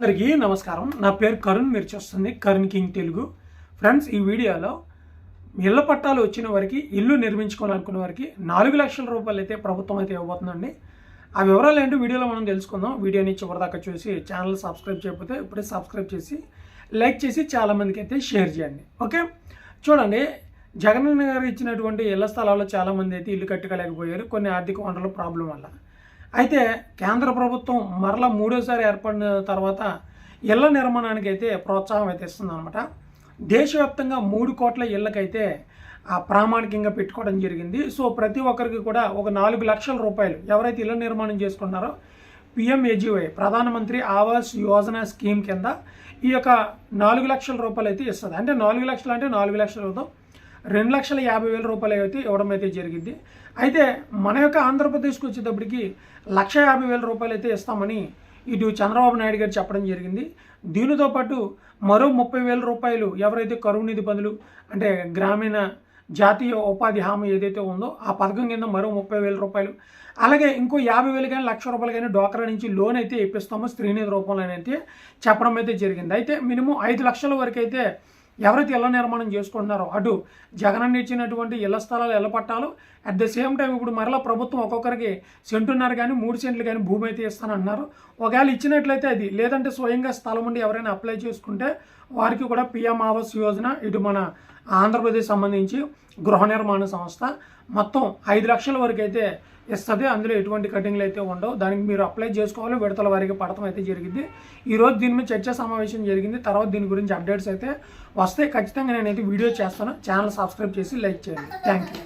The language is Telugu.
అందరికీ నమస్కారం. నా పేరు కరుణ్ మీరు చూస్తుంది కరుణ్ కింగ్ తెలుగు. ఫ్రెండ్స్ ఈ వీడియోలో ఇళ్ళ పట్టాలు వచ్చిన వారికి ఇల్లు నిర్మించుకోవాలనుకున్న వారికి నాలుగు లక్షల రూపాయలు అయితే ప్రభుత్వం అయితే ఇవ్వబోతుందండి. ఆ వివరాలు ఏంటో వీడియోలో మనం తెలుసుకుందాం. వీడియోని చివరిదాకా చూసి ఛానల్ సబ్స్క్రైబ్ చేయకపోతే ఇప్పుడే సబ్స్క్రైబ్ చేసి లైక్ చేసి చాలామందికి అయితే షేర్ చేయండి. ఓకే? చూడండి. జగన్ గారు ఇచ్చినటువంటి ఇళ్ళ స్థలాల్లో చాలామంది అయితే ఇల్లు కట్టుకోలేకపోయారు. కొన్ని ఆర్థిక వనరుల ప్రాబ్లం వల్ల. అయితే కేంద్ర ప్రభుత్వం మరలా మూడోసారి ఏర్పడిన తర్వాత ఇళ్ళ నిర్మాణానికి అయితే ప్రోత్సాహం అయితే ఇస్తుంది అనమాట దేశవ్యాప్తంగా మూడు కోట్ల ఇళ్ళకైతే ఆ ప్రామాణికంగా పెట్టుకోవడం జరిగింది. సో ప్రతి ఒక్కరికి కూడా ఒక నాలుగు లక్షల రూపాయలు ఎవరైతే ఇళ్ళ నిర్మాణం చేసుకున్నారో పిఎంఏజీవై ప్రధానమంత్రి ఆవాస్ యోజన స్కీమ్ కింద ఈ యొక్క నాలుగు లక్షల రూపాయలు అయితే ఇస్తుంది. అంటే నాలుగు లక్షలు అంటే నాలుగు లక్షల రూపాయలు రెండు లక్షల యాభై వేల రూపాయలు అయితే ఇవ్వడం అయితే జరిగింది. అయితే మన యొక్క ఆంధ్రప్రదేశ్కి వచ్చేటప్పటికి లక్ష యాభై వేల రూపాయలు అయితే ఇస్తామని ఇటు చంద్రబాబు నాయుడు గారు చెప్పడం జరిగింది. దీనితో పాటు మరో ముప్పై వేల రూపాయలు ఎవరైతే కరువు నిధి పనులు అంటే గ్రామీణ జాతీయ ఉపాధి హామీ ఏదైతే ఉందో ఆ పథకం కింద మరో ముప్పై వేల రూపాయలు అలాగే ఇంకో యాభై వేలు కానీ లక్ష రూపాయలు కానీ డోక్రా నుంచి లోన్ అయితే ఇప్పిస్తామో స్త్రీనిధి రూపంలో అయితే చెప్పడం అయితే జరిగింది. అయితే మినిమం ఐదు లక్షల వరకు అయితే ఎవరైతే ఇళ్ళ నిర్మాణం చేసుకుంటున్నారో అటు జగనన్న ఇచ్చినటువంటి ఇళ్ళ స్థలాలు ఇళ్ళ పట్టాలు అట్ ద సేమ్ టైం ఇప్పుడు మరలా ప్రభుత్వం ఒక్కొక్కరికి సెంటున్నారు కానీ మూడు సెంట్లు కానీ భూమి అయితే ఇస్తానన్నారు. ఒకవేళ ఇచ్చినట్లయితే అది లేదంటే స్వయంగా స్థలం ఉండి ఎవరైనా అప్లై చేసుకుంటే వారికి కూడా పిఎం ఆవాస్ యోజన ఇటు మన ఆంధ్రప్రదేశ్ సంబంధించి గృహ నిర్మాణ సంస్థ. మొత్తం ఐదు లక్షల వరకు అయితే ఇస్తుంది. అందులో ఎటువంటి కటింగ్లు అయితే ఉండవు. దానికి మీరు అప్లై చేసుకోవాలి. విడతల వారికి పడటం అయితే జరిగింది ఈరోజు దీని మీద చర్చా సమావేశం జరిగింది. తర్వాత దీని గురించి అప్డేట్స్ అయితే వస్తే ఖచ్చితంగా నేనైతే వీడియో చేస్తాను. ఛానల్ సబ్స్క్రైబ్ చేసి లైక్ చేయండి. Thank you